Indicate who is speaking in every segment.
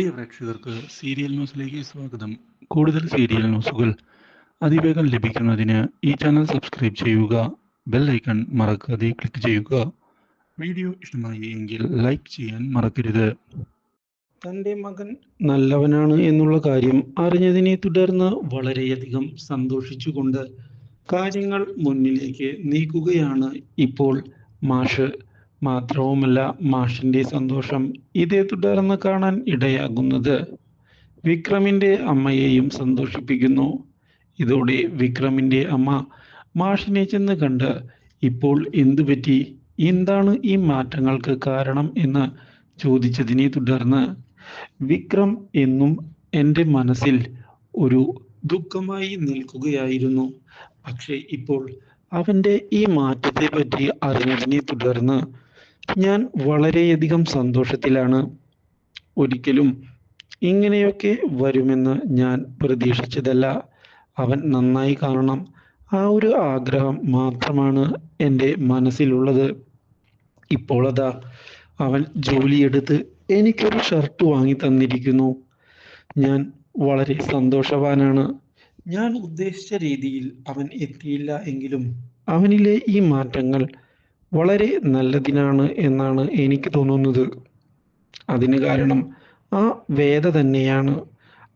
Speaker 1: പ്രിയ പ്രേക്ഷകർക്ക് സീരിയൽ ന്യൂസിലേക്ക് സ്വാഗതം. കൂടുതൽ സീരിയൽ ന്യൂസുകൾ അതിവേഗം ലഭിക്കുന്നതിന് ഈ ചാനൽ സബ്സ്ക്രൈബ് ചെയ്യുക ബെൽ ഐക്കൺ മറക്കാതെ ക്ലിക്ക് ചെയ്യുക. വീഡിയോ ഇഷ്ടമായി എങ്കിൽ ലൈക്ക് ചെയ്യാൻ മറക്കരുത്. തന്റെ മകൻ നല്ലവനാണ് എന്നുള്ള കാര്യം അറിഞ്ഞതിനെ തുടർന്ന് വളരെയധികം സന്തോഷിച്ചുകൊണ്ട് കാര്യങ്ങൾ മുന്നിലേക്ക് നീക്കുകയാണ് ഇപ്പോൾ മാഷ്. മാത്രവുമല്ല മാഷിന്റെ സന്തോഷം ഇതേ തുടർന്ന് കാണാൻ ഇടയാകുന്നത്. വിക്രമിന്റെ അമ്മയെയും സന്തോഷിപ്പിക്കുന്നു. ഇതോടെ വിക്രമിന്റെ അമ്മ മാഷിനെ ചെന്ന് കണ്ട് ഇപ്പോൾ എന്തു പറ്റി? എന്താണ് ഈ മാറ്റങ്ങൾക്ക് കാരണം? എന്ന് ചോദിച്ചതിനെ തുടർന്ന് വിക്രം എന്നും എന്റെ മനസ്സിൽ ഒരു ദുഃഖമായി നിൽക്കുകയായിരുന്നു. പക്ഷേ ഇപ്പോൾ അവന്റെ ഈ മാറ്റത്തെ പറ്റി അറിഞ്ഞതിനെ തുടർന്ന് ഞാൻ വളരെയധികം സന്തോഷത്തിലാണ് ഒരിക്കലും ഇങ്ങനെയൊക്കെ വരുമെന്ന് ഞാൻ പ്രതീക്ഷിച്ചതല്ല. അവൻ നന്നായി കാണണം. ആ ഒരു ആഗ്രഹം മാത്രമാണ് എന്റെ മനസ്സിലുള്ളത്. ഇപ്പോൾ അതാ അവൻ ജോലിയെടുത്ത് എനിക്കൊരു ഷർട്ട് വാങ്ങി തന്നിരിക്കുന്നു. ഞാൻ വളരെ സന്തോഷവാനാണ്. ഞാൻ ഉദ്ദേശിച്ച രീതിയിൽ അവൻ എത്തിയില്ല എങ്കിലും അവനിലെ ഈ മാറ്റങ്ങൾ വളരെ നല്ലതിനാണ് എന്നാണ് എനിക്ക് തോന്നുന്നത്. അതിന് കാരണം ആ വേദ തന്നെയാണ്.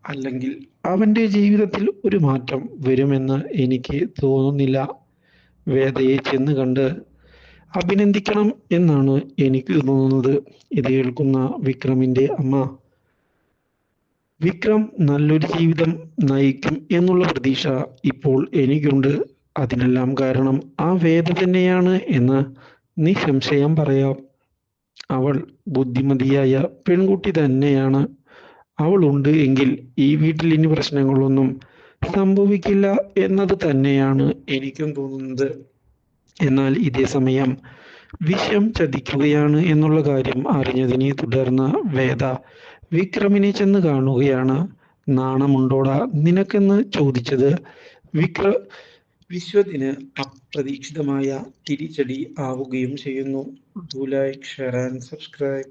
Speaker 1: അല്ലെങ്കിൽ അവന്റെ ജീവിതത്തിൽ ഒരു മാറ്റം വരുമെന്ന് എനിക്ക് തോന്നുന്നില്ല. വേദയെ ചെന്ന് കണ്ട് അഭിനന്ദിക്കണം എന്നാണ് എനിക്ക് തോന്നുന്നത്. ഇത് കേൾക്കുന്ന വിക്രമിന്റെ അമ്മ വിക്രം നല്ലൊരു ജീവിതം നയിക്കും എന്നുള്ള പ്രതീക്ഷ ഇപ്പോൾ എനിക്കുണ്ട്. അതിനെല്ലാം കാരണം ആ വേദ തന്നെയാണ് എന്ന് നിസ്സംശയം പറയാം. അവൾ ബുദ്ധിമതിയായ പെൺകുട്ടി തന്നെയാണ്. അവൾ ഉണ്ട് എങ്കിൽ ഈ വീട്ടിൽ ഇനി പ്രശ്നങ്ങളൊന്നും സംഭവിക്കില്ല എന്നത് തന്നെയാണ് എനിക്കും തോന്നുന്നത്. എന്നാൽ ഇതേ സമയം വിഷം ചതിക്കുകയാണ് എന്നുള്ള കാര്യം അറിഞ്ഞതിനെ തുടർന്ന് വേദ വിക്രമിനെ ചെന്ന് കാണുകയാണ്. നാണമുണ്ടോടാ നിനക്കെന്ന് ചോദിച്ചത്? വിക്ര വിശ്വത്തിന് അപ്രതീക്ഷിതമായ തിരിച്ചടി ആവുകയും ചെയ്യുന്നു. Do like share and subscribe